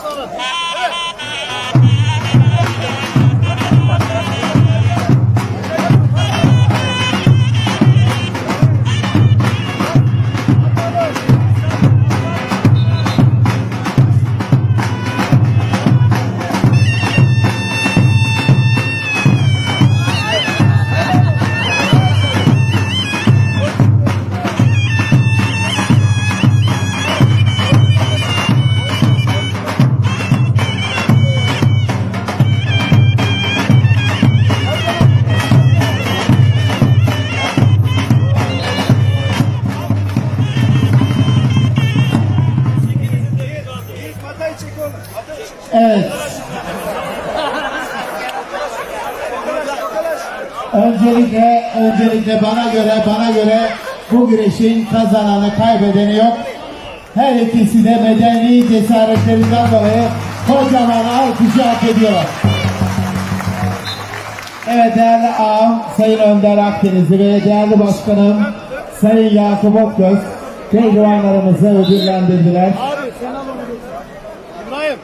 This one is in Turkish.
上来 Öncelikle, öncelikle bana göre, bana göre bu güreşin kazananı, kaybedeni yok. Her ikisi de medeni cesaretlerinden dolayı kocaman alkışı hak ediyorlar. Evet değerli ağam Sayın Önder Akdenizli ve değerli başkanım Sayın Yakup Okgöz pehlivanlarımızı ödüllendirdiler. İbrahim.